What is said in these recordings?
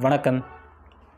வணக்கம்.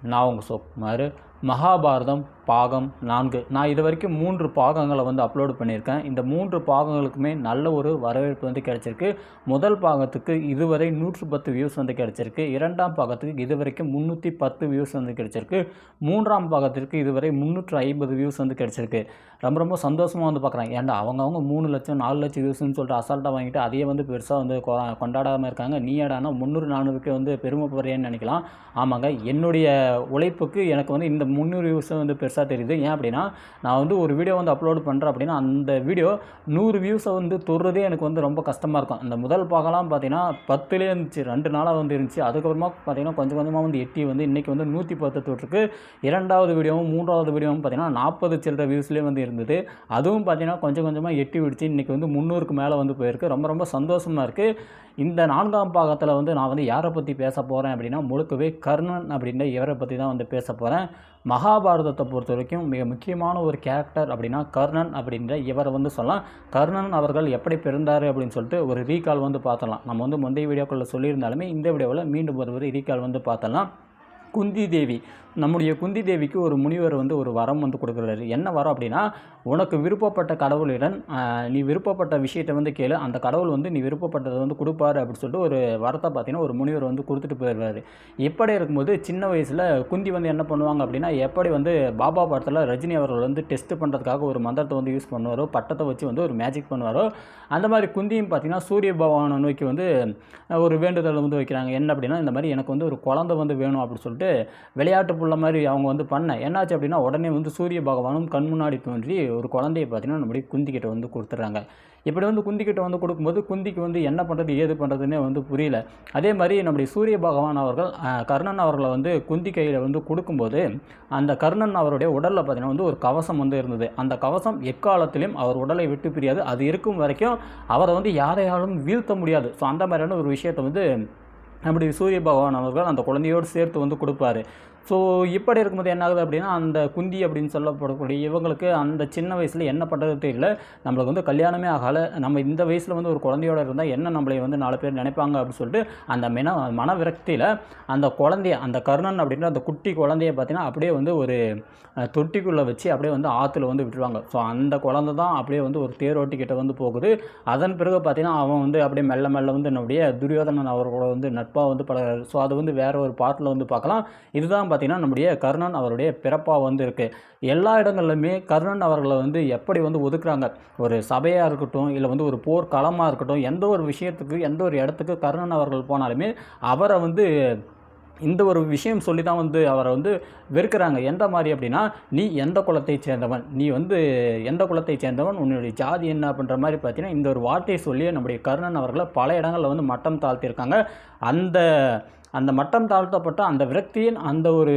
நான் உங்கள் சோக்குமார் மகாபாரதம் பாகம் நான்கு. நான் இது வரைக்கும் மூன்று பாகங்களை வந்து அப்லோடு பண்ணியிருக்கேன். இந்த மூன்று பாகங்களுக்குமே நல்ல ஒரு வரவேற்பு வந்து கிடைச்சிருக்கு. முதல் பாகத்துக்கு இதுவரை நூற்று பத்து வியூஸ் வந்து கிடச்சிருக்கு. இரண்டாம் பாகத்துக்கு இதுவரைக்கும் முந்நூற்றி பத்து வியூஸ் வந்து கிடச்சிருக்கு. மூன்றாம் பாகத்திற்கு இதுவரை முந்நூற்று ஐம்பது வியூஸ் வந்து கிடச்சிருக்கு. ரொம்ப ரொம்ப சந்தோஷமாக வந்து பார்க்குறாங்க ஏன்டா அவங்கவுங்க மூணு லட்சம் நாலு லட்சம் வியூஸ்னு சொல்லிட்டு அசால்ட்டாக வாங்கிட்டு அதையே வந்து பெருசாக வந்து கொ- இருக்காங்க. நீ ஏடானா முந்நூறு நானூறுக்கே வந்து பெருமைப்படுறேன்னு நினைக்கலாம். ஆமாங்க என்னுடைய உழைப்புக்கு எனக்கு வந்து இந்த முந்நூறு வியூஸை வந்து பெருசாக பெருசாக தெரியுது. ஏன் அப்படின்னா நான் வந்து ஒரு வீடியோ வந்து அப்லோட் பண்ணுறேன் அப்படின்னா அந்த வீடியோ நூறு வியூஸை வந்து தொடுறதே எனக்கு வந்து ரொம்ப கஷ்டமாக இருக்கும். அந்த முதல் பாகலாம் பார்த்தீங்கன்னா பத்துலேயே இருந்துச்சு. ரெண்டு நாளாக வந்து இருந்துச்சு. அதுக்கப்புறமா பார்த்தீங்கன்னா கொஞ்சம் கொஞ்சமாக வந்து எட்டி வந்து இன்றைக்கி வந்து நூற்றி பத்து தொட்டிருக்கு. இரண்டாவது வீடியோவும் மூன்றாவது வீடியோவும் பார்த்தீங்கன்னா நாற்பது சில்லற வியூஸ்லேயே வந்து இருந்தது. அதுவும் பார்த்தீங்கன்னா கொஞ்சம் கொஞ்சமாக எட்டி விடுச்சு. இன்றைக்கி வந்து முந்நூறுக்கு மேலே வந்து போயிருக்கு. ரொம்ப ரொம்ப சந்தோஷமாக இருக்குது இந்த நான்காம் பாகத்தில் வந்து நான் வந்து யாரை பற்றி பேச போகிறேன் அப்படின்னா முழுக்கவே கர்ணன் அப்படின்ற இவரை பற்றி தான் வந்து பேச போகிறேன் மகாபாரதத்தை பொறுத்த வரைக்கும் மிக முக்கியமான ஒரு கேரக்டர் அப்படின்னா கர்ணன் அப்படின்ற இவரை வந்து சொல்லலாம். கர்ணன் அவர்கள் எப்படி பிறந்தார் அப்படின்னு சொல்லிட்டு ஒரு ரீகால் வந்து பார்த்தலாம் நம்ம வந்து முந்தைய வீடியோக்களில் சொல்லியிருந்தாலுமே இந்த வீடியோவில் மீண்டும் ஒரு ஒரு ரீகால் வந்து பார்த்தலாம் குந்தி தேவி நம்முடைய குந்தி தேவிக்கு ஒரு முனிவர் வந்து ஒரு வரம் வந்து கொடுக்குறாரு. என்ன வரம் அப்படின்னா உனக்கு விருப்பப்பட்ட கடவுளிடம் நீ விருப்பப்பட்ட விஷயத்தை வந்து கேளு. அந்த கடவுள் வந்து நீ விருப்பப்பட்டதை வந்து கொடுப்பாரு அப்படின்னு சொல்லிட்டு ஒரு வரத்தை பார்த்தீங்கன்னா ஒரு முனிவர் வந்து கொடுத்துட்டு போயிடுவார். எப்படி இருக்கும்போது சின்ன வயசில் குந்தி வந்து என்ன பண்ணுவாங்க அப்படின்னா எப்படி வந்து பாபா படத்தில் ரஜினி அவர்கள் வந்து டெஸ்ட் பண்ணுறதுக்காக ஒரு மந்திரத்தை வந்து யூஸ் பண்ணுவாரோ பட்டத்தை வச்சு வந்து ஒரு மேஜிக் பண்ணுவாரோ அந்த மாதிரி குந்தியும் பார்த்தீங்கன்னா சூரிய பகவானை நோக்கி வந்து ஒரு வேண்டுதல் வந்து வைக்கிறாங்க. என்ன அப்படின்னா இந்த மாதிரி எனக்கு வந்து ஒரு குழந்தை வந்து வேணும் அப்படின்னு சொல்லிட்டு விளையாட்டு புள்ள மாதிரி அவங்க வந்து பண்ண. என்னாச்சு அப்படின்னா உடனே வந்து சூரிய பகவானும் கண் முன்னாடி தோன்றி ஒரு குழந்தைய பார்த்தீங்கன்னா நம்முடைய குந்திக்கிட்ட வந்து கொடுத்துட்றாங்க. இப்படி வந்து குந்திக்கிட்ட வந்து கொடுக்கும்போது குந்திக்கு வந்து என்ன பண்ணுறது ஏது பண்ணுறதுன்னே வந்து புரியல. அதே மாதிரி நம்முடைய சூரிய பகவான் அவர்கள் கர்ணன் அவர்களை வந்து குந்தி கையில் வந்து கொடுக்கும்போது அந்த கர்ணன் அவருடைய உடலில் பார்த்தீங்கன்னா வந்து ஒரு கவசம் வந்து இருந்தது. அந்த கவசம் எக்காலத்திலையும் அவர் உடலை விட்டு பிரியாது. அது இருக்கும் வரைக்கும் அவரை வந்து யாரையாலும் வீழ்த்த முடியாது. ஸோ அந்த மாதிரியான ஒரு விஷயத்தை வந்து அப்படி சூரிய பகவான் அவர்கள் அந்த குழந்தையோடு சேர்த்து வந்து கொடுப்பாரு. ஸோ இப்படி இருக்கும்போது என்ன ஆகுது அப்படின்னா அந்த குந்தி அப்படின்னு சொல்லப்படக்கூடிய இவங்களுக்கு அந்த சின்ன வயசில் என்ன பண்ணுறது தெரியல. நம்மளுக்கு வந்து கல்யாணமே ஆகலை. நம்ம இந்த வயசில் வந்து ஒரு குழந்தையோட இருந்தால் என்ன நம்மளை வந்து நாலு பேர் நினைப்பாங்க அப்படின்னு சொல்லிட்டு அந்த மன மன விரக்தியில் அந்த குழந்தைய அந்த கர்ணன் அப்படின்ற அந்த குட்டி குழந்தைய பார்த்தீங்கன்னா அப்படியே வந்து ஒரு தொட்டிக்குள்ளே வச்சு அப்படியே வந்து ஆற்றுல வந்து விட்டுருவாங்க. ஸோ அந்த குழந்தை தான் அப்படியே வந்து ஒரு தேரோட்டிக்கிட்ட வந்து போகுது. அதன் பிறகு பார்த்தீங்கன்னா அவன் வந்து அப்படியே மெல்ல மெல்ல வந்து நம்முடைய துரியோதனன் அவர்களோட வந்து நட்பாக வந்து பழகிறார். ஸோ அது வந்து வேற ஒரு பாட்டில் வந்து பார்க்கலாம். இதுதான் பார்த்தீங்கன்னா நம்முடைய கர்ணன் அவருடைய பிறப்பாக வந்து இருக்குது எல்லா இடங்கள்லையுமே கர்ணன் அவர்களை வந்து எப்படி வந்து ஒதுக்குறாங்க? ஒரு சபையாக இருக்கட்டும் இல்லை வந்து ஒரு போர் களமாக இருக்கட்டும் எந்த ஒரு விஷயத்துக்கு எந்த ஒரு இடத்துக்கு கர்ணன் அவர்கள் போனாலுமே அவரை வந்து இந்த ஒரு விஷயம் சொல்லி தான் வந்து அவரை வந்து வெறுக்கிறாங்க. எந்த மாதிரி அப்படின்னா நீ எந்த குலத்தை சேர்ந்தவன்? நீ வந்து எந்த குலத்தை சேர்ந்தவன்? உன்னுடைய ஜாதி என்ன அப்படின்ற மாதிரி பார்த்தீங்கன்னா இந்த ஒரு வார்த்தையை சொல்லி நம்முடைய கர்ணன் அவர்களை பல இடங்களில் வந்து மட்டம் தாழ்த்தியிருக்காங்க. அந்த அந்த மட்டம் தாழ்த்தப்பட்ட அந்த விரக்தியின் அந்த ஒரு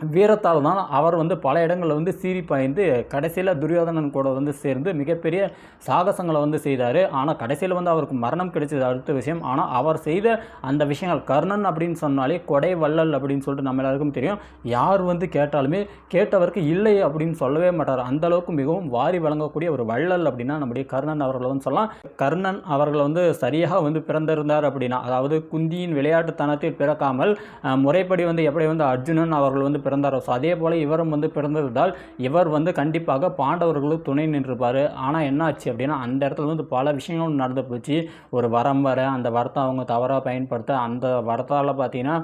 வீரத்தால் தான் அவர் வந்து பல இடங்களில் வந்து சீறி பாய்ந்து கடைசியில் துரியோதனன் கூட வந்து சேர்ந்து மிகப்பெரிய சாகசங்களை வந்து செய்தார். ஆனால் கடைசியில் வந்து அவருக்கு மரணம் கிடைச்சது அடுத்த விஷயம். ஆனால் அவர் செய்த அந்த விஷயங்கள் கர்ணன் அப்படின்னு சொன்னாலே கொடை வள்ளல் அப்படின்னு சொல்லிட்டு நம்ம எல்லாருக்கும் தெரியும். யார் வந்து கேட்டாலுமே கேட்டவருக்கு இல்லை அப்படின்னு சொல்லவே மாட்டார். அந்தளவுக்கு மிகவும் வாரி வழங்கக்கூடிய ஒரு வள்ளல் அப்படின்னா நம்முடைய கர்ணன் அவர்களை வந்து சொல்லலாம். கர்ணன் அவர்களை வந்து சரியாக வந்து பிறந்திருந்தார் அப்படின்னா அதாவது குந்தியின் விளையாட்டுத்தனத்தில் பிறக்காமல் முறைப்படி வந்து எப்படி வந்து அர்ஜுனன் அவர்கள் வந்து பிறந்தாரோ. ஸோ அதே போல் இவரும் வந்து பிறந்ததால் இவர் வந்து கண்டிப்பாக பாண்டவர்களுக்கு துணை நின்றுப்பார். ஆனால் என்ன ஆச்சு அப்படின்னா அந்த இடத்துல வந்து பல விஷயங்களும் நடந்து போச்சு. ஒரு வரம் வர அந்த வரத்தை அவங்க தவறாக பயன்படுத்த அந்த வரத்தால் பார்த்தீங்கன்னா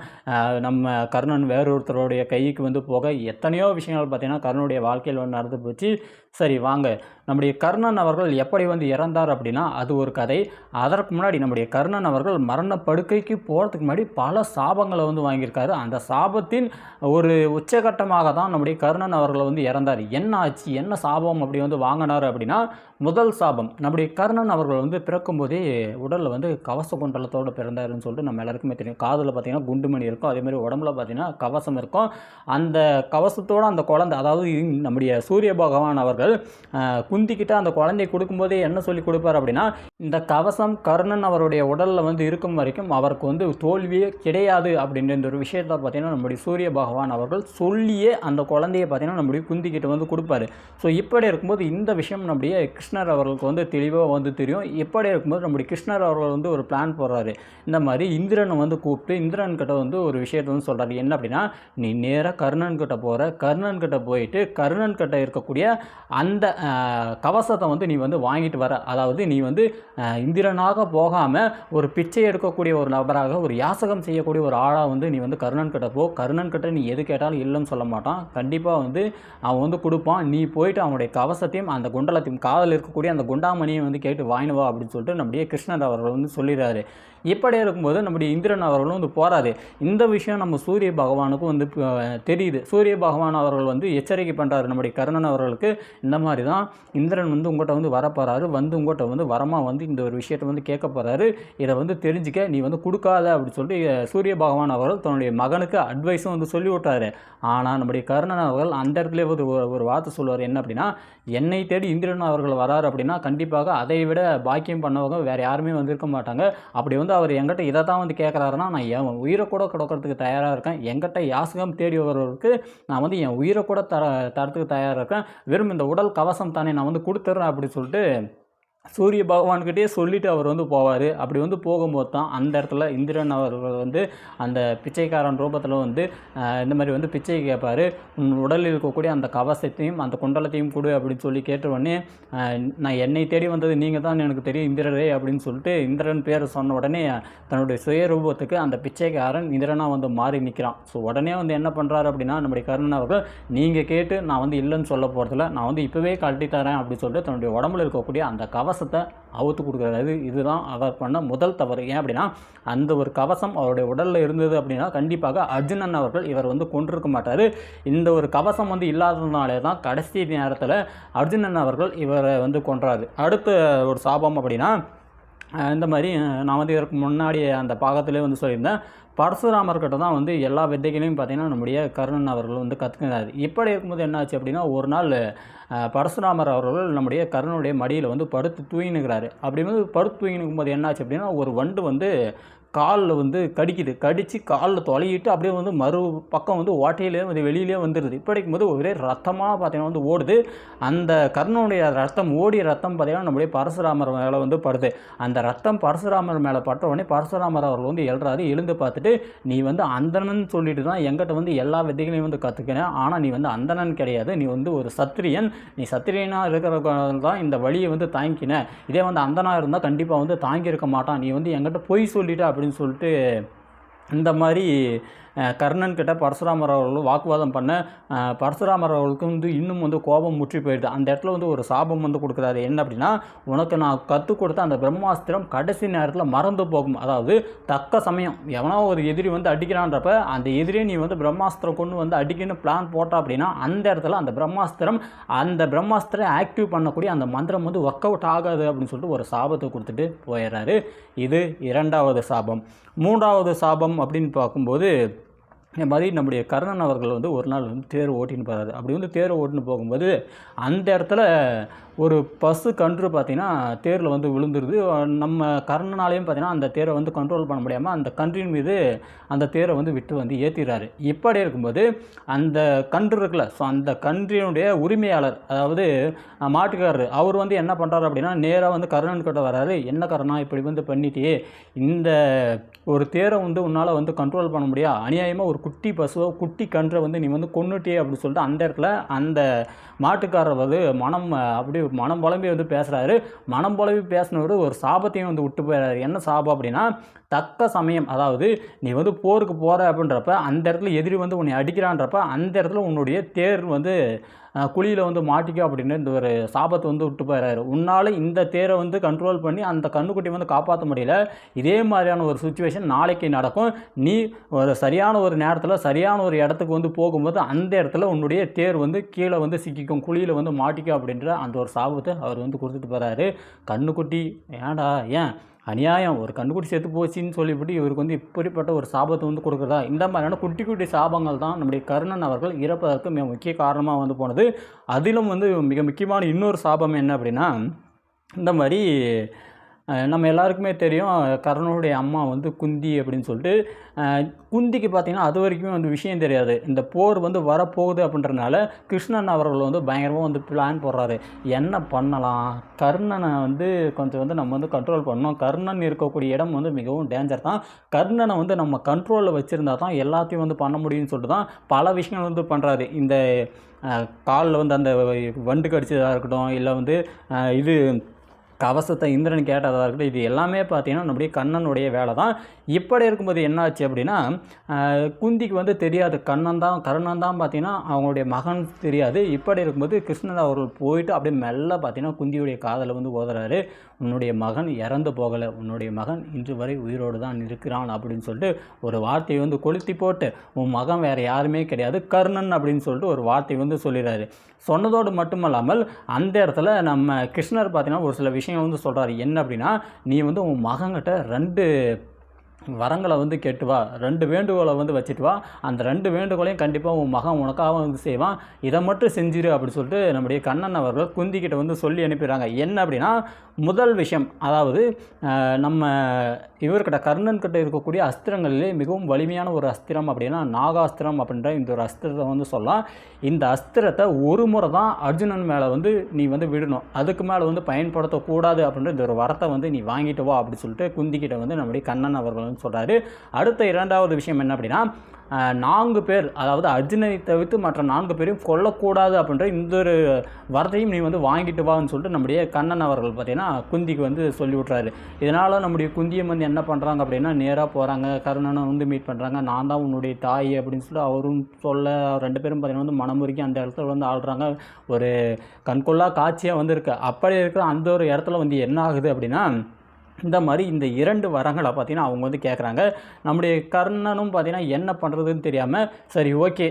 நம்ம கர்ணன் வேறொருத்தருடைய கைக்கு வந்து போக எத்தனையோ விஷயங்கள் பார்த்தீங்கன்னா கர்ணனுடைய வாழ்க்கையில் வந்து நடந்து போச்சு. சரி வாங்க. நம்முடைய கர்ணன் அவர்கள் எப்படி வந்து இறந்தார் அப்படின்னா அது ஒரு கதை. அதற்கு முன்னாடி நம்முடைய கர்ணன் அவர்கள் மரண படுக்கைக்கு போகிறதுக்கு முன்னாடி பல சாபங்களை வந்து வாங்கியிருக்காரு. அந்த சாபத்தின் ஒரு உச்சகட்டமாக தான் நம்முடைய கர்ணன் அவர்கள் வந்து இறந்தார். என்ன ஆச்சு? என்ன சாபம் அப்படி வந்து வாங்கினார் அப்படின்னா முதல் சாபம். நம்முடைய கர்ணன் அவர்கள் வந்து பிறக்கும்போதே உடலில் வந்து கவச குண்டலத்தோடு பிறந்தாருன்னு சொல்லிட்டு நம்ம எல்லாருக்குமே தெரியும். காதில் பார்த்தீங்கன்னா குண்டுமணி இருக்கும். அதேமாதிரி உடம்புல பார்த்தீங்கன்னா கவசம் இருக்கும். அந்த கவசத்தோட அந்த குழந்தை அதாவது நம்முடைய சூரிய பகவான் அவர்கள் குந்திக்கிட்ட அந்த குழந்தையை கொடுக்கும்போதே என்ன சொல்லி கொடுப்பார் அப்படின்னா இந்த கவசம் கர்ணன் அவருடைய உடலில் வந்து இருக்கும் வரைக்கும் அவருக்கு வந்து தோல்வியே கிடையாது அப்படின்ற இந்த ஒரு விஷயத்தை பார்த்தீங்கன்னா நம்முடைய சூரிய பகவான் அவர்கள் சொல்லியே அந்த குழந்தைய பார்த்தீங்கன்னா நம்முடைய குந்திக்கிட்ட வந்து கொடுப்பாரு. ஸோ இப்படி இருக்கும்போது இந்த விஷயம் நம்முடைய கிருஷ்ண கிருஷ்ணர் அவர்களுக்கு வந்து தெளிவாக வந்து தெரியும். எப்படி இருக்கும்போது நம்முடைய கிருஷ்ணர் அவர்கள் வந்து ஒரு பிளான் போடுறாரு. இந்த மாதிரி இந்திரனை வந்து கூப்பிட்டு இந்திரன் கிட்ட வந்து ஒரு விஷயத்தை வந்து சொல்கிறாரு என்ன அப்படின்னா நீ நேராக கர்ணன் கிட்ட போகிற கர்ணன் கிட்ட போயிட்டு கர்ணன் கிட்ட இருக்கக்கூடிய அந்த கவசத்தை வந்து நீ வந்து வாங்கிட்டு வர. அதாவது நீ வந்து இந்திரனாக போகாமல் ஒரு பிச்சை எடுக்கக்கூடிய ஒரு நபராக ஒரு யாசகம் செய்யக்கூடிய ஒரு ஆளாக வந்து நீ வந்து கர்ணன் கிட்ட போ. கர்ணன் கிட்ட நீ எது கேட்டாலும் இல்லைன்னு சொல்ல மாட்டான். கண்டிப்பாக வந்து அவன் வந்து கொடுப்பான். நீ போயிட்டு அவனுடைய கவசத்தையும் அந்த குண்டலத்தையும் காதல் இருக்கக்கூடிய அந்த குண்டாமணியை வந்து கேட்டு வாங்கினு வா அப்படின்னு சொல்லிட்டு நம்முடைய கிருஷ்ணர் அவர்கள் வந்து சொல்லிடுறாரு. இப்படி இருக்கும்போது நம்முடைய இந்திரன் அவர்களும் வந்து போறாரு. இந்த விஷயம் நம்ம சூரிய பகவானுக்கும் வந்து தெரியுது. சூரிய பகவான் அவர்கள் வந்து எச்சரிக்கை பண்ணுறாரு நம்முடைய கர்ணன் அவர்களுக்கு இந்த மாதிரி தான் இந்திரன் வந்து உங்கள்கிட்ட வந்து வரப்போகிறாரு வந்து உங்கள்கிட்ட வந்து வரமாக வந்து இந்த ஒரு விஷயத்தை வந்து கேட்க போகிறாரு இதை வந்து தெரிஞ்சுக்க நீ வந்து கொடுக்காத அப்படின்னு சொல்லி சூரிய பகவான் அவர்கள் தன்னுடைய மகனுக்கு அட்வைஸும் வந்து சொல்லி விட்டாரு ஆனால் நம்முடைய கர்ணன் அவர்கள் அந்த இடத்துல ஒரு ஒரு வார்த்தை சொல்லுவார். என்ன அப்படின்னா என்னை தேடி இந்திரன் அவர்கள் வராரு அப்படின்னா கண்டிப்பாக அதை விட பாக்கியம் பண்ணவங்க வேறு யாருமே வந்து இருக்க மாட்டாங்க. அப்படி வந்து அவர் எங்கிட்ட இதை தான் வந்து கேட்குறாருன்னா நான் என் உயிரை கூட கொடுக்கறதுக்கு தயாராக இருக்கேன். எங்கிட்ட யாசகம் தேடி வருவதற்கு நான் வந்து என் உயிரை கூட தர தரத்துக்கு தயாராக இருக்கேன். வெறும் இந்த உடல் கவசம் தானே நான் வந்து கொடுத்துட்றேன் அப்படி சொல்லிட்டு சூரிய பகவான்கிட்டே சொல்லிட்டு அவர் வந்து போவார். அப்படி வந்து போகும்போது தான் அந்த இடத்துல இந்திரன் அவர்கள் வந்து அந்த பிச்சைக்காரன் ரூபத்தில் வந்து இந்த மாதிரி வந்து பிச்சை கேட்பார். உன் உடலில் இருக்கக்கூடிய அந்த கவசத்தையும் அந்த குண்டலத்தையும் கொடு அப்படின்னு சொல்லி கேட்ட உடனே நான் என்னை தேடி வந்தது நீங்கள் தான் எனக்கு தெரியும் இந்திரரே அப்படின்னு சொல்லிட்டு இந்திரன் பேர் சொன்ன உடனே தன்னுடைய சுயரூபத்துக்கு அந்த பிச்சைக்காரன் இந்திரனாக வந்து மாறி நிற்கிறான் ஸோ உடனே வந்து என்ன பண்ணுறாரு அப்படின்னா நம்முடைய கருணன் அவர்கள் நீங்கள் கேட்டு நான் வந்து இல்லைன்னு சொல்ல போகிறதில்ல நான் வந்து இப்போவே கழட்டி தரேன் அப்படின்னு சொல்லிட்டு தன்னுடைய உடம்புல இருக்கக்கூடிய அந்த கவசத்தை அவுத்து கொடுக்குறாரு. இதுதான் அவர் பண்ண முதல் தவறு. ஏன் அப்படின்னா அந்த ஒரு கவசம் அவருடைய உடலில் இருந்தது அப்படின்னா கண்டிப்பாக அர்ஜுனன் அவர்கள் இவர் வந்து கொண்டிருக்க மாட்டார். இந்த ஒரு கவசம் வந்து இல்லாததுனாலே தான் கடைசி நேரத்தில் அர்ஜுனன் அவர்கள் இவரை வந்து கொன்றாரு. அடுத்த ஒரு சாபம் அப்படின்னா இந்த மாதிரி நான் வந்து இதற்கு முன்னாடி அந்த பாகத்திலே வந்து சொல்லியிருந்தேன். பரசுராமர்கிட்ட தான் வந்து எல்லா வித்தைகளையும் பார்த்தீங்கன்னா நம்முடைய கர்ணன் அவர்கள் வந்து கற்றுக்கிறாரு இப்படி இருக்கும்போது என்னாச்சு அப்படின்னா ஒரு நாள் பரசுராமர் அவர்கள் நம்முடைய கர்ணனுடைய மடியில் வந்து படுத்து தூங்கினுக்கிறாரு. அப்படி வந்து படுத்து தூங்கினுக்கும் போது என்னாச்சு அப்படின்னா ஒரு வண்டு வந்து காலில் வந்து கடிக்குது. கடித்து காலில் தொலையிட்டு அப்படியே வந்து மறு பக்கம் வந்து ஓட்டையிலே வந்து வெளியிலே வந்துடுது இப்படிக்கும் போது ஒரே ரத்தமாக பார்த்தீங்கன்னா வந்து ஓடுது. அந்த கர்ணனுடைய ரத்தம் ஓடிய ரத்தம் பார்த்தீங்கன்னா நம்முடைய பரசுராமர் மேலே வந்து படுது. அந்த ரத்தம் பரசுராமர் மேலே பட்ட உடனே பரசுராமர் அவர்கள் வந்து எழுறாரு எழுந்து பார்த்துட்டு நீ வந்து அந்தணன் சொல்லிட்டு தான் எங்கிட்ட வந்து எல்லா வித்தைகளையும் வந்து கற்றுக்கினேன் ஆனால் நீ வந்து அந்தணன் கிடையாது. நீ வந்து ஒரு சத்திரியன். நீ சத்திரியனாக இருக்கிற தான் இந்த வழியை வந்து தாங்கிக்கின இதே வந்து அந்தனாக இருந்தால் கண்டிப்பாக வந்து தாங்கியிருக்க மாட்டான். நீ வந்து எங்கிட்ட பொய் அப்படி அப்படின்னு சொல்லிட்டு இந்த மாதிரி கர்ணன் கிட்ட பரசுராமர் அவர்கள் வாக்குவாதம் பண்ண பரசுராமர் அவர்களுக்கு வந்து இன்னும் வந்து கோபம் முற்றி போயிடுது. அந்த இடத்துல வந்து ஒரு சாபம் வந்து கொடுக்குறாரு. என்ன அப்படின்னா உனக்கு நான் கற்றுக் கொடுத்த அந்த பிரம்மாஸ்திரம் கடைசி நேரத்தில் மறந்து போகும். அதாவது தக்க சமயம். எவனோ ஒரு எதிரி வந்து அடிக்கிறான்றப்ப அந்த எதிரியை நீ வந்து பிரம்மாஸ்திரம் கொண்டு வந்து அடிக்கணும்னு பிளான் போட்ட அப்படின்னா அந்த இடத்துல அந்த பிரம்மாஸ்திரம் அந்த பிரம்மாஸ்திரம் ஆக்டிவ் பண்ணக்கூடிய அந்த மந்திரம் வந்து ஒர்க் அவுட் ஆகாது அப்படின்னு சொல்லிட்டு ஒரு சாபத்தை கொடுத்துட்டு போயிடுறாரு. இது இரண்டாவது சாபம். மூன்றாவது சாபம் அப்படின்னு பார்க்கும்போது இந்த மாதிரி நம்முடைய கர்ணன் அவர்கள் வந்து ஒரு நாள் வந்து தேர் ஓட்டின்னு போகிறாரு அப்படி வந்து தேர் ஓட்டின்னு போகும்போது அந்த இடத்துல ஒரு பசு கன்று பார்த்தீங்கன்னா தேரில் வந்து விழுந்துருது. நம்ம கர்ணனாலையும் பார்த்தீங்கன்னா அந்த தேரை வந்து கண்ட்ரோல் பண்ண முடியாமல் அந்த கன்றின் மீது அந்த தேரை வந்து விட்டு வந்து ஏற்றிடுறாரு இப்படி இருக்கும்போது அந்த கன்று இருக்குல்ல ஸோ அந்த கன்றினுடைய உரிமையாளர் அதாவது மாட்டுக்காரர் அவர் வந்து என்ன பண்ணுறாரு அப்படின்னா நேராக வந்து கர்ணன் கிட்ட வராரு. என்ன கர்ணா இப்படி வந்து பண்ணிட்டியே? இந்த ஒரு தேரை வந்து உன்னால் வந்து கண்ட்ரோல் பண்ண முடியா? அநியாயமாக ஒரு குட்டி பசுவை குட்டி கன்றை வந்து நீ வந்து கொன்னுட்டியே அப்படின்னு சொல்லிட்டு அந்த இடத்துல அந்த மாட்டுக்காரர் வந்து மனம் அப்படியே அப்படி மனம் புலம்பி வந்து பேசுகிறாரு மனம் புலம்பி பேசினவர் ஒரு சாபத்தையும் வந்து விட்டு போயிடுறாரு என்ன சாபம் அப்படின்னா தக்க சமயம். அதாவது நீ வந்து போருக்கு போகிற அப்படின்றப்ப அந்த இடத்துல எதிரி வந்து உன்னை அடிக்கிறான்றப்ப அந்த இடத்துல உன்னுடைய தேர் வந்து குழியில் வந்து மாட்டிக்கோ அப்படின்னு இந்த ஒரு சாபத்தை வந்து விட்டு போயிடுறாரு உன்னால் இந்த தேரை வந்து கண்ட்ரோல் பண்ணி அந்த கண்ணுக்குட்டி வந்து காப்பாற்ற முடியல. இதே மாதிரியான ஒரு சுச்சுவேஷன் நாளைக்கு நடக்கும். நீ ஒரு சரியான ஒரு நேரத்தில் சரியான ஒரு இடத்துக்கு வந்து போகும்போது அந்த இடத்துல உன்னுடைய தேர் வந்து கீழே வந்து சிக்கிக்கும் குழியில் வந்து மாட்டிக்கோ அப்படின்ற அந்த ஒரு சாபத்தை அவர் வந்து கொடுத்துட்டு போகிறாரு கண்ணுக்குட்டி ஏன்டா ஏன்? அநியாயம். ஒரு கண்டுக்குட்டி செத்து போச்சுன்னு சொல்லிவிட்டு இவருக்கு வந்து இப்படிப்பட்ட ஒரு சாபத்தை வந்து கொடுக்குறதா? இந்த மாதிரியான குட்டி குட்டி சாபங்கள் தான் நம்முடைய கருணன் அவர்கள் இறப்பதற்கு மிக முக்கிய காரணமாக வந்து போனது. அதிலும் வந்து மிக முக்கியமான இன்னொரு சாபம் என்ன அப்படின்னா இந்த மாதிரி நம்ம எல்லாருக்குமே தெரியும் கர்ணனுடைய அம்மா வந்து குந்தி அப்படின்னு சொல்லிட்டு குந்திக்கு பார்த்தீங்கன்னா அது வரைக்குமே வந்து விஷயம் தெரியாது. இந்த போர் வந்து வரப்போகுது அப்படின்றனால கிருஷ்ணன் அவர்கள் வந்து பயங்கரமாக வந்து பிளான் போடுறாரு. என்ன பண்ணலாம்? கர்ணனை வந்து கொஞ்சம் வந்து நம்ம வந்து கண்ட்ரோல் பண்ணணும். கர்ணன் இருக்கக்கூடிய இடம் வந்து மிகவும் டேஞ்சர் தான். கர்ணனை வந்து நம்ம கண்ட்ரோலில் வச்சுருந்தா தான் எல்லாத்தையும் வந்து பண்ண முடியும்னு சொல்லிட்டு தான் பல விஷயங்கள் வந்து பண்ணுறாரு இந்த காலில் வந்து அந்த வண்டு கடிச்சதாக இருக்கட்டும் இல்லை வந்து இது கவசத்தை இந்திரன் கேட்டதாக இருக்கட்டும் இது எல்லாமே பார்த்தீங்கன்னா நம்முடைய கண்ணனுடைய வேலை தான் இப்படி இருக்கும்போது என்னாச்சு அப்படின்னா குந்திக்கு வந்து தெரியாது கண்ணன் தான் கர்ணன் தான் பார்த்தீங்கன்னா அவங்களுடைய மகன் தெரியாது. இப்படி இருக்கும்போது கிருஷ்ணன் அவர்கள் போயிட்டு அப்படியே மெல்ல பார்த்தீங்கன்னா குந்தியுடைய காதலை வந்து ஓதுறாரு. உன்னுடைய மகன் இறந்து போகலை உன்னுடைய மகன் இன்று வரை உயிரோடு தான் இருக்கிறான் அப்படின்னு சொல்லிட்டு ஒரு வார்த்தையை வந்து கொளுத்தி போட்டு உன் மகன் வேறு யாருமே கிடையாது கர்ணன் அப்படின்னு சொல்லிட்டு ஒரு வார்த்தை வந்து சொல்லிடுறாரு சொன்னதோடு மட்டுமல்லாமல் அந்த இடத்துல நம்ம கிருஷ்ணர் பார்த்தீங்கன்னா ஒரு சில விஷயம் விஷயம் வந்து சொல்கிறாரு என்ன அப்படின்னா நீ வந்து உன் மகன்கிட்ட ரெண்டு வரங்களை வந்து கேட்டு வா. ரெண்டு வேண்டுகோளை வந்து வச்சுட்டு வா. அந்த ரெண்டு வேண்டுகோளையும் கண்டிப்பாக உன் மகன் உனக்காக வந்து செய்வான். இதை மட்டும் செஞ்சிரு அப்படின்னு சொல்லிட்டு நம்முடைய கண்ணன் அவர்கள் குந்திக்கிட்ட வந்து சொல்லி அனுப்பிடுறாங்க. என்ன அப்படின்னா முதல் விஷயம் அதாவது நம்ம இவர்கிட்ட கர்ணன் கிட்ட இருக்கக்கூடிய அஸ்திரங்களிலே மிகவும் வலிமையான ஒரு அஸ்திரம் அப்படின்னா நாகாஸ்திரம் அப்படின்ற இந்த ஒரு அஸ்திரத்தை வந்து சொல்லலாம். இந்த அஸ்திரத்தை ஒரு முறை தான் அர்ஜுனன் மேலே வந்து நீ வந்து விடணும். அதுக்கு மேலே வந்து பயன்படுத்தக்கூடாது அப்படின்ற இந்த ஒரு வரத்தை வந்து நீ வாங்கிட்டு வா அப்படின்னு சொல்லிட்டு குந்திக்கிட்ட வந்து நம்முடைய கண்ணன் அவர்கள் வந்து சொல்கிறாரு அடுத்த இரண்டாவது விஷயம் என்ன அப்படின்னா நான்கு பேர் அதாவது அர்ஜுனனை தவிர்த்து மற்ற நான்கு பேரையும் கொல்லக்கூடாது அப்படின்ற இந்த ஒரு வரத்தையும் நீ வந்து வாங்கிட்டு வான்னு சொல்லிட்டு நம்முடைய கண்ணன் அவர்கள் பார்த்தீங்கன்னா குந்திக்கு வந்து சொல்லி விட்றாரு இதனால் நம்முடைய குந்தியம் வந்து என்ன பண்ணுறாங்க அப்படின்னா நேராக போகிறாங்க கருணனை வந்து மீட் பண்ணுறாங்க நான் தான் உன்னுடைய தாய் அப்படின்னு சொல்லிட்டு அவரும் சொல்ல ரெண்டு பேரும் பார்த்தீங்கன்னா வந்து மனமுருகி அந்த இடத்துல வந்து ஆள்றாங்க. ஒரு கண்கொள்ளா காட்சியாக வந்து இருக்கு அப்படி இருக்கிற அந்த ஒரு இடத்துல வந்து என்ன ஆகுது அப்படின்னா இந்த மாதிரி இந்த இரண்டு வரங்களை பார்த்தீங்கன்னா அவங்க வந்து கேட்குறாங்க நம்முடைய கர்ணனும் பார்த்தீங்கன்னா என்ன பண்ணுறதுன்னு தெரியாமல் சரி ஓகே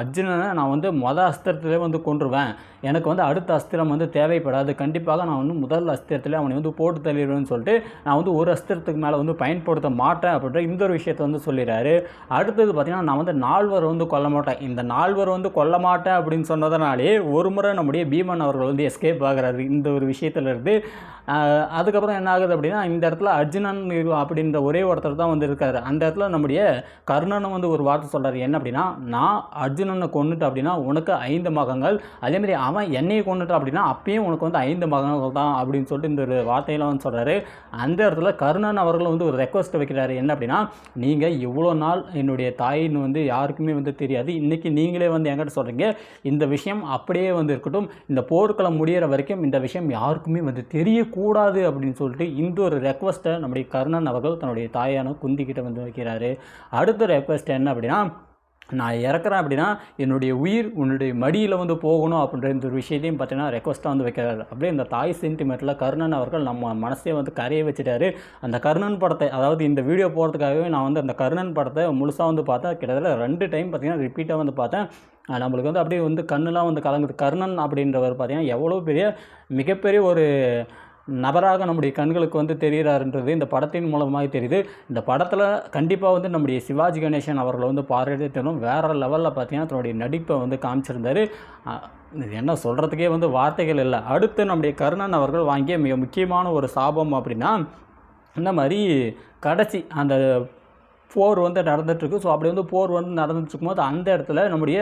அர்ஜுனனை நான் வந்து மொதல் அஸ்திரத்திலே வந்து கொன்றுவேன். எனக்கு வந்து அடுத்த அஸ்திரம் வந்து தேவைப்படாது. கண்டிப்பாக நான் வந்து முதல் அஸ்திரத்தில் அவனை வந்து போட்டு தள்ளிடுவேன்னு சொல்லிட்டு நான் வந்து ஒரு அஸ்திரத்துக்கு மேலே வந்து பயன்படுத்த மாட்டேன் அப்படின்ற இந்த ஒரு விஷயத்தை வந்து சொல்லிடுறாரு. அடுத்தது பார்த்திங்கன்னா நான் வந்து நால்வர் வந்து கொல்ல மாட்டேன். இந்த நால்வர் வந்து கொல்ல மாட்டேன் அப்படின்னு சொன்னதனாலே ஒரு முறை நம்முடைய பீமன் அவர்கள் வந்து எஸ்கேப் ஆகிறாரு. இந்த ஒரு விஷயத்துலேருந்து. அதுக்கப்புறம் என்ன ஆகுது அப்படின்னா இந்த இடத்துல அர்ஜுனன் அப்படின்ற ஒரே ஒருத்தர் தான் வந்து இருக்காரு. அந்த இடத்துல நம்முடைய கர்ணனும் வந்து ஒரு வார்த்தை சொல்கிறார் என்ன அப்படின்னா நான் அர்ஜுனனை கொண்டுட்டு அப்படின்னா உனக்கு ஐந்து மகங்கள் அதேமாதிரி அவன் என்னையை கொண்டுட்டான் அப்படின்னா அப்பயும் உனக்கு வந்து ஐந்து மகன்கள் தான் அப்படின்னு சொல்லிட்டு இந்த ஒரு வார்த்தையெல்லாம் வந்து சொல்கிறாரு அந்த இடத்துல கர்ணன் அவர்கள் வந்து ஒரு ரெக்வஸ்ட் வைக்கிறாரு. என்ன அப்படின்னா நீங்கள் இவ்வளோ நாள் என்னுடைய தாயின்னு வந்து யாருக்குமே வந்து தெரியாது. இன்றைக்கி நீங்களே வந்து என்கிட்ட சொல்கிறீங்க இந்த விஷயம் அப்படியே வந்து இருக்கட்டும். இந்த போர்க்களம் முடியிற வரைக்கும் இந்த விஷயம் யாருக்குமே வந்து தெரியக்கூடாது அப்படின்னு சொல்லிட்டு இந்த ஒரு ரெக்வஸ்ட்டை நம்முடைய கர்ணன் அவர்கள் தன்னுடைய தாயான குந்திக்கிட்ட வந்து வைக்கிறாரு. அடுத்த ரெக்வஸ்ட் என்ன அப்படின்னா நான் இறக்குறேன் அப்படின்னா என்னுடைய உயிர் உன்னுடைய மடியில் வந்து போகணும் அப்படின்ற இந்த ஒரு விஷயத்தையும் பார்த்தீங்கன்னா ரெக்வஸ்ட்டாக வந்து வைக்கிறாரு. அப்படியே இந்த தாய் சென்டிமெண்ட்டில் கர்ணன் அவர்கள் நம்ம மனசே வந்து கரைய வச்சுட்டாரு. அந்த கர்ணன் படத்தை அதாவது இந்த வீடியோ போகிறதுக்காகவே நான் வந்து அந்த கர்ணன் படத்தை முழுசாக வந்து பார்த்தேன். கிட்டத்தட்ட ரெண்டு டைம் பார்த்திங்கன்னா ரிப்பீட்டாக வந்து பார்த்தேன். நம்மளுக்கு வந்து அப்படியே வந்து கண்ணுலாம் வந்து கலங்குது. கர்ணன் அப்படின்றவர் பார்த்திங்கன்னா எவ்வளோ பெரிய மிகப்பெரிய ஒரு நபராக நம்முடைய கண்களுக்கு வந்து தெரிகிறாருன்றது இந்த படத்தின் மூலமாக தெரியுது. இந்த படத்தில் கண்டிப்பாக வந்து நம்முடைய சிவாஜி கணேசன் அவர்களை வந்து பாராட்டணும் வேறு லெவலில் பார்த்தீங்கன்னா தன்னுடைய நடிப்பை வந்து காமிச்சிருந்தார். என்ன சொல்கிறதுக்கே வந்து வார்த்தைகள் இல்லை. அடுத்து நம்முடைய கருணன் அவர்கள் வாங்கிய மிக முக்கியமான ஒரு சாபம் அப்படின்னா இந்த மாதிரி கடைசி அந்த போர் வந்து நடந்துட்டுருக்கு ஸோ அப்படி வந்து போர் வந்து நடந்துட்டுருக்கும்போது அந்த இடத்துல நம்முடைய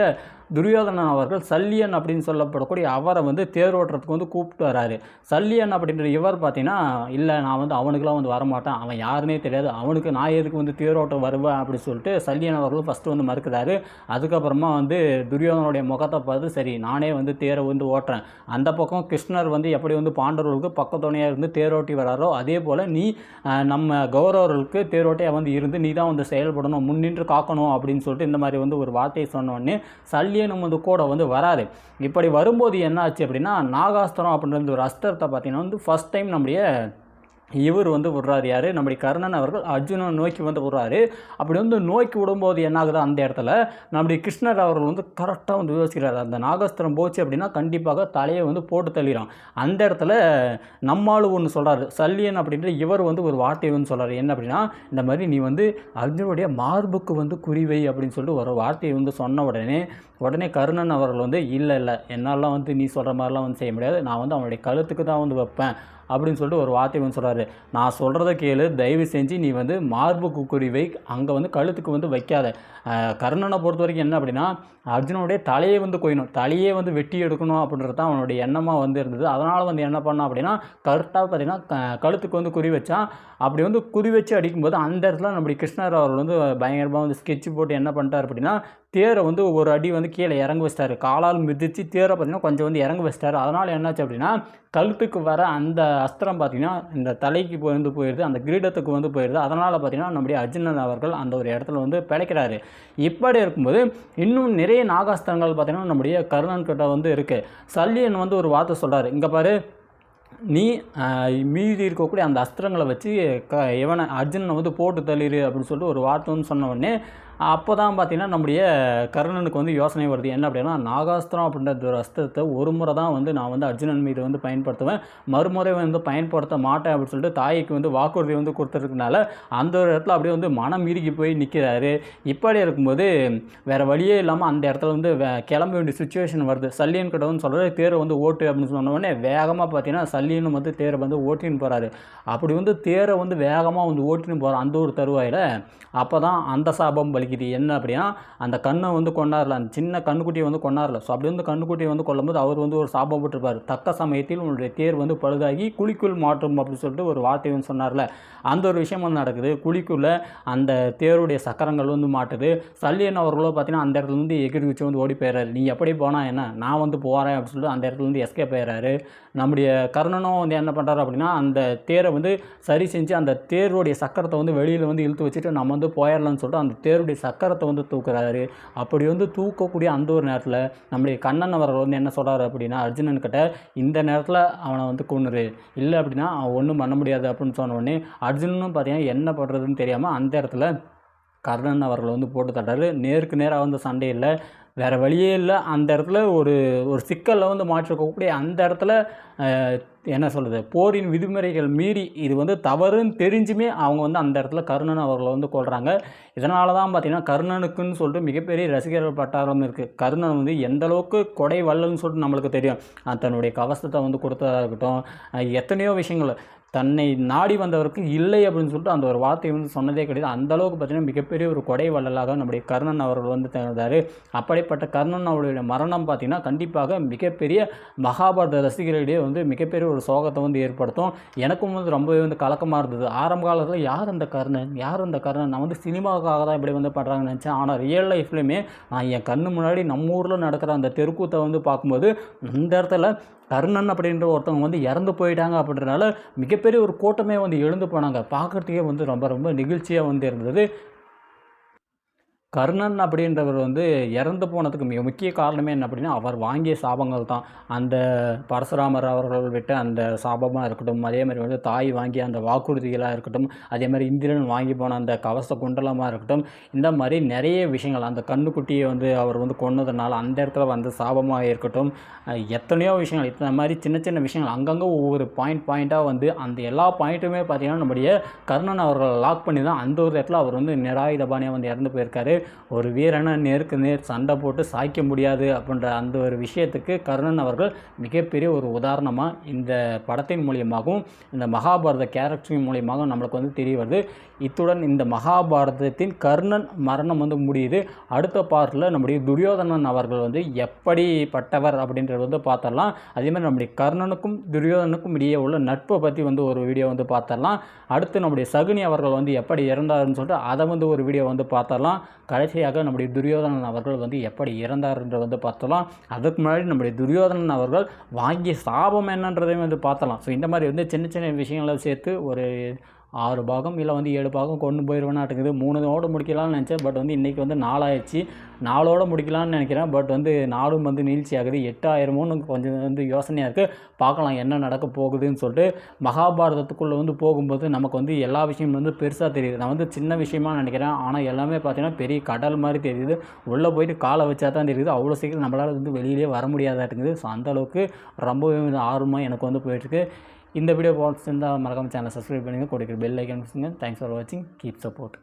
துரியோதனன் அவர்கள் சல்லியன் அப்படின்னு சொல்லப்படக்கூடிய அவரை வந்து தேர் ஓட்டுறதுக்கு வந்து கூப்பிட்டு வராரு. சல்லியன் அப்படின்ற இவர் பார்த்தீங்கன்னா இல்லை நான் வந்து அவனுக்குலாம் வந்து வரமாட்டேன். அவன் யாருன்னே தெரியாது. அவனுக்கு நான் எதுக்கு வந்து தேரோட்டம் வருவேன்? அப்படின்னு சொல்லிட்டு சல்லியன் அவர்கள் ஃபஸ்ட்டு வந்து மறுக்கிறாரு. அதுக்கப்புறமா வந்து துரியோதனுடைய முகத்தை பார்த்து சரி நானே வந்து தேரை வந்து ஓட்டுறேன். அந்த பக்கம் கிருஷ்ணர் வந்து எப்படி வந்து பாண்டவர்களுக்கு பக்கத்துணையாக இருந்து தேரோட்டி வராரோ அதே போல் நீ நம்ம கௌரவர்களுக்கு தேரோட்டியாக வந்து இருந்து நீ தான் வந்து செயல்படணும். முன்னின்று காக்கணும். அப்படின்னு சொல்லிட்டு இந்த மாதிரி வந்து ஒரு வார்த்தையை சொன்னோடனே சல்லிய நம்ம வந்து கூட வந்து வராது. இப்படி வரும்போது என்ன ஆச்சு அப்படின்னா நாகாஸ்திரம் அப்படின்ற ஒரு அஸ்திரத்தை பார்த்தீங்கன்னா வந்து ஃபஸ்ட் டைம் நம்முடைய இவர் வந்து விடுறாரு. யார்? நம்முடைய கர்ணன் அவர்கள் அர்ஜுனன் நோக்கி வந்து விடுறாரு. அப்படி வந்து நோக்கி விடும்போது என்ன ஆகுது அந்த இடத்துல? நம்முடைய கிருஷ்ணர் அவர்கள் வந்து கரெக்டாக வந்து யோசிக்கிறார். அந்த நாகாஸ்திரம் போச்சு அப்படின்னா கண்டிப்பாக தலையை வந்து போட்டு தள்ளிடும் அந்த இடத்துல நம்மாளு ஒன்று சொல்கிறாரு சல்லியன் அப்படின்ற இவர் வந்து ஒரு வார்த்தை வந்து சொல்கிறார் என்ன அப்படின்னா இந்த மாதிரி நீ வந்து அர்ஜுனுடைய மார்புக்கு வந்து குறிவை அப்படின்னு சொல்லிட்டு ஒரு வார்த்தையை வந்து சொன்ன உடனே உடனே கருணன் அவர்கள் வந்து இல்லை இல்லை என்னாலாம் வந்து நீ சொல்கிற மாதிரிலாம் வந்து செய்ய முடியாது. நான் வந்து அவனுடைய கழுத்துக்கு தான் வந்து வைப்பேன். அப்படின்னு சொல்லிட்டு ஒரு வார்த்தை வந்து சொல்கிறாரு நான் சொல்கிறத கேளு. தயவு செஞ்சு நீ வந்து மார்புக்கு குறிவை அங்கே வந்து கழுத்துக்கு வந்து வைக்காத. கர்ணனை பொறுத்த வரைக்கும் என்ன அப்படின்னா அர்ஜுனனுடைய தலையை வந்து கொய்யணும். தலையே வந்து வெட்டி எடுக்கணும் அப்படின்றது தான் அவனுடைய எண்ணமாக வந்து இருந்தது. அதனால் வந்து என்ன பண்ணான் அப்படின்னா கரெக்டாக பார்த்தீங்கன்னா கழுத்துக்கு வந்து குறி வச்சான் அப்படி வந்து குறி வச்சு அடிக்கும்போது அந்த இடத்துல நம்முடைய கிருஷ்ணர் அவர்கள் வந்து பயங்கரமாக வந்து ஸ்கெட்ச் போட்டு என்ன பண்ணிட்டார் அப்படின்னா தேரை வந்து ஒரு அடி வந்து கீழே இறங்க வச்சிட்டாரு. காலால் மிதித்து தேரை பார்த்தீங்கன்னா கொஞ்சம் வந்து இறங்க வச்சிட்டாரு. அதனால் என்னாச்சு அப்படின்னா கழுத்துக்கு வர அந்த அஸ்திரம் பார்த்திங்கன்னா இந்த தலைக்கு போய் வந்து போயிடுது அந்த கிரீடத்துக்கு வந்து போயிடுது அதனால் பார்த்தீங்கன்னா நம்முடைய அர்ஜுனன் அவர்கள் அந்த ஒரு இடத்துல வந்து பிழைக்கிறாரு. இப்படி இருக்கும்போது இன்னும் நிறைய நாகாஸ்திரங்கள் பார்த்தீங்கன்னா நம்முடைய கருணன் கிட்ட வந்து இருக்குது சல்லியன் வந்து ஒரு வார்த்தை சொல்றாரு. இங்கே பாரு நீ மீதி இருக்கக்கூடிய அந்த அஸ்திரங்களை வச்சு க இவனை அர்ஜுனனை வந்து போட்டு தள்ளிடு அப்படின்னு சொல்லிட்டு ஒரு வார்த்தைன்னு சொன்ன உடனே அப்போ தான் பார்த்தீங்கன்னா நம்முடைய கர்ணனுக்கு வந்து யோசனை வருது. என்ன அப்படின்னா நாகாஸ்திரம் அப்படின்ற ஒரு அஸ்திரத்தை ஒரு முறை தான் வந்து நான் வந்து அர்ஜுனன் மீது வந்து பயன்படுத்துவேன். மறுமுறை வந்து பயன்படுத்த மாட்டேன் அப்படின்னு சொல்லிட்டு தாய்க்கு வந்து வாக்குறுதி வந்து கொடுத்துருக்கனால அந்த ஒரு இடத்துல அப்படியே வந்து மனம் இறுகி போய் நிற்கிறாரு இப்படி இருக்கும்போது வேறு வழியே இல்லாமல் அந்த இடத்துல வந்து வே- கிளம்ப வேண்டிய சுச்சுவேஷன் வருது. சல்லியன் கிட்ட வந்து சொல்கிறது தேரை வந்து ஓட்டு அப்படின்னு சொன்ன உடனே வேகமாக பார்த்தீங்கன்னா சல்லியனும் வந்து தேரை வந்து ஓட்டின்னு போகிறாரு அப்படி வந்து தேரை வந்து வேகமாக வந்து ஓட்டின்னு போகிறார் அந்த ஒரு தருவாயில் அப்போ தான் அந்த சாபம் இது என்ன அப்படின்னா அந்த கண்ணை வந்து கொண்டாடல. அந்த சின்ன கண்ணுக்குட்டியை வந்து கொண்டாடல. ஸோ அப்படி வந்து கண்ணுக்குட்டியை வந்து கொல்லும்போது அவர் வந்து ஒரு சாபம் போட்டிருப்பார். தக்க சமயத்தில் உன்னுடைய தேர் வந்து பழுதாகி குழிக்குள் மாற்றும் அப்படின்னு சொல்லிட்டு ஒரு வார்த்தை வந்து சொன்னார்ல. அந்த ஒரு விஷயம் வந்து நடக்குது. குழிக்குள்ளே அந்த தேருடைய சக்கரங்கள் வந்து மாட்டுது. சல்லியன் அவர்களோ பார்த்தீங்கன்னா அந்த இடத்துல இருந்து எகிரி வச்சு வந்து ஓடி போயிடுறாரு நீ எப்படி போனால் என்ன? நான் வந்து போகிறேன் அப்படின்னு சொல்லிட்டு அந்த இடத்துல இருந்து எஸ்கே போயிடுறாரு நம்முடைய கர்ணனும் வந்து என்ன பண்ணுறாரு அப்படின்னா அந்த தேரை வந்து சரி செஞ்சு அந்த தேருடைய சக்கரத்தை வந்து வெளியில் வந்து இழுத்து வச்சுட்டு நம்ம வந்து போயிடலாம்னு சொல்லிட்டு அந்த தேருடைய சக்கரத்தை வந்து தூக்குறாரு. அப்படி வந்து தூக்கக்கூடிய அந்த ஒரு நேரத்தில் நம்முடைய கண்ணன் அவர்கள் வந்து என்ன சொல்கிறாரு அப்படின்னா அர்ஜுனன் கிட்ட இந்த நேரத்தில் அவனை வந்து கொன்னுரு. இல்லை அப்படின்னா அவன் ஒன்றும் பண்ண முடியாது அப்படின்னு சொன்ன உடனே அர்ஜுனனும் பார்த்தீங்கன்னா என்ன பண்ணுறதுன்னு தெரியாமல் அந்த இடத்துல கர்ணன் அவர்கள் வந்து போட்டு தட்டாரு. நேருக்கு நேராக வந்து சண்டை இல்லை. வேறு வழியே இல்லை. அந்த இடத்துல ஒரு ஒரு சிக்கலில் வந்து மாற்றிருக்கக்கூடிய அந்த இடத்துல என்ன சொல்கிறது போரின் விதிமுறைகள் மீறி இது வந்து தவறுன்னு தெரிஞ்சுமே அவங்க வந்து அந்த இடத்துல கர்ணன் அவர்களை வந்து கொள்கிறாங்க இதனால தான் பார்த்தீங்கன்னா கர்ணனுக்குன்னு சொல்லிட்டு மிகப்பெரிய ரசிகர்கள் பட்டாரம் இருக்குது கர்ணன் வந்து எந்த அளவுக்கு கொடை வல்லன்னு சொல்லிட்டு நம்மளுக்கு தெரியும். தன்னுடைய கவசத்தை வந்து கொடுத்ததாக இருக்கட்டும் எத்தனையோ விஷயங்கள். தன்னை நாடி வந்தவருக்கு இல்லை அப்படின்னு சொல்லிட்டு அந்த ஒரு வார்த்தையை வந்து சொன்னதே கிடையாது. அந்த அளவுக்கு பார்த்தீங்கன்னா மிகப்பெரிய ஒரு கொடை வள்ளலாக நம்முடைய கர்ணன் அவர்கள் வந்து திறந்தார் அப்படிப்பட்ட கர்ணன் அவருடைய மரணம் பார்த்தீங்கன்னா கண்டிப்பாக மிகப்பெரிய மகாபாரத ரசிகர்களிடையே வந்து மிகப்பெரிய ஒரு சோகத்தை வந்து ஏற்படுத்தும். எனக்கும் வந்து ரொம்பவே வந்து கலக்கமாக இருந்தது. ஆரம்ப காலத்தில் யார் அந்த கர்ணன்? யார் அந்த கர்ணன்? நான் வந்து சினிமாவுக்காக தான் இப்படி வந்து பண்ணுறாங்கன்னு நினச்சேன். ஆனால் ரியல் லைஃப்லையுமே நான் என் கண்ணு முன்னாடி நம்ம ஊரில் நடக்கிற அந்த தெருக்கூத்தை வந்து பார்க்கும்போது இந்த இடத்துல கர்ணன் அப்படின்ற ஒருத்தவங்க வந்து இறந்து போயிட்டாங்க அப்படின்றனால மிகப்பெரிய ஒரு கூட்டமே வந்து எழுந்து போனாங்க. பார்க்குறதுக்கே வந்து ரொம்ப ரொம்ப நிகழ்ச்சியாக வந்து இருந்தது. கர்ணன் அப்படின்றவர் வந்து இறந்து போனதுக்கு மிக முக்கிய காரணமே என்ன அப்படின்னா அவர் வாங்கிய சாபங்கள் தான். அந்த பரசுராமர் அவர்கள் விட்ட அந்த சாபமாக இருக்கட்டும் அதே மாதிரி வந்து தாய் வாங்கிய அந்த வாக்குறுதிகளாக இருக்கட்டும் அதே மாதிரி இந்திரன் வாங்கி போன அந்த கவச குண்டலமாக இருக்கட்டும் இந்த மாதிரி நிறைய விஷயங்கள் அந்த கண்ணுக்குட்டியை வந்து அவர் வந்து கொன்னதுனால அந்த இடத்துல வந்து சாபமாக இருக்கட்டும் எத்தனையோ விஷயங்கள் இத்தனை மாதிரி சின்ன சின்ன விஷயங்கள் அங்கங்கே ஒவ்வொரு பாயிண்ட் பாயிண்ட்டாக வந்து அந்த எல்லா பாயிண்ட்டுமே பார்த்தீங்கன்னா நம்முடைய கர்ணன் அவர்களை லாக் பண்ணி தான் அந்த ஒரு இடத்துல அவர் வந்து நிராயுதபாணியாக வந்து இறந்து போயிருக்காரு. ஒரு வீரனை நேருக்கு நேர் சண்டை போட்டு சாய்க்க முடியாது அப்படின்ற அந்த ஒரு விஷயத்துக்கு கர்ணன் அவர்கள் மிகப்பெரிய ஒரு உதாரணமாக இந்த படத்தின் மூலியமாகவும் இந்த மகாபாரத கேரக்டரின் மூலியமாகவும் நம்மளுக்கு வந்து தெரிய வருது. இத்துடன் இந்த மகாபாரதத்தின் கர்ணன் மரணம் வந்து முடியுது. அடுத்த பார்ட்டில் நம்முடைய துரியோதனன் அவர்கள் வந்து எப்படிப்பட்டவர் அப்படின்றது வந்து பார்த்தரலாம் அதேமாதிரி நம்முடைய கர்ணனுக்கும் துரியோதனுக்கும் இடையே உள்ள நட்பை பற்றி வந்து ஒரு வீடியோ வந்து பார்த்தரலாம் அடுத்து நம்முடைய சகுனி அவர்கள் வந்து எப்படி இறந்தாருன்னு சொல்லிட்டு அதை வந்து ஒரு வீடியோ வந்து பார்த்தரலாம் கடைசியாக நம்முடைய துரியோதனன் அவர்கள் வந்து எப்படி இறந்தாருன்றதை வந்து பார்த்தலாம். அதுக்கு முன்னாடி நம்முடைய துரியோதனன் அவர்கள் வாங்கிய சாபம் என்னன்றதையும் வந்து பார்த்தலாம். ஸோ இந்த மாதிரி வந்து சின்ன சின்ன விஷயங்களை சேர்த்து ஒரு ஆறு பாகம் இல்லை வந்து ஏழு பாகம் கொண்டு போயிடுவேனாட்டுக்குது மூணுதோடு முடிக்கலாம்னு நினச்சேன் பட் வந்து இன்றைக்கி வந்து நாலாயிடுச்சு நாலோட முடிக்கலாம்னு நினைக்கிறேன் பட் வந்து நாலும் வந்து நீழ்ச்சி ஆகுது. எட்டாயிரமோன்னு கொஞ்சம் வந்து யோசனையாக இருக்குது பார்க்கலாம் என்ன நடக்க போகுதுன்னு சொல்லிட்டு மகாபாரதத்துக்குள்ளே வந்து போகும்போது நமக்கு வந்து எல்லா விஷயமும் வந்து பெருசாக தெரியுது. நான் வந்து சின்ன விஷயமா நினைக்கிறேன் ஆனால் எல்லாமே பார்த்தீங்கன்னா பெரிய கடல் மாதிரி தெரியுது. உள்ளே போயிட்டு காலை வச்சா தான் தெரியுது. அவ்வளோ சீக்கிரம் நம்மளால் வந்து வெளியிலே வர முடியாதாட்டுங்குது ஸோ அந்தளவுக்கு ரொம்பவே ஆர்வமாக எனக்கு வந்து போயிட்டுருக்கு. இந்த வீடியோ பார்த்துருந்தா மறக்காமல் சேனலை சப்ஸ்கிரைப் பண்ணுங்கள் கொடுக்குற பெல் ஐக்கன் தேங்க்ஸ் ஃபார் வாட்சிங் கீப் சப்போர்ட்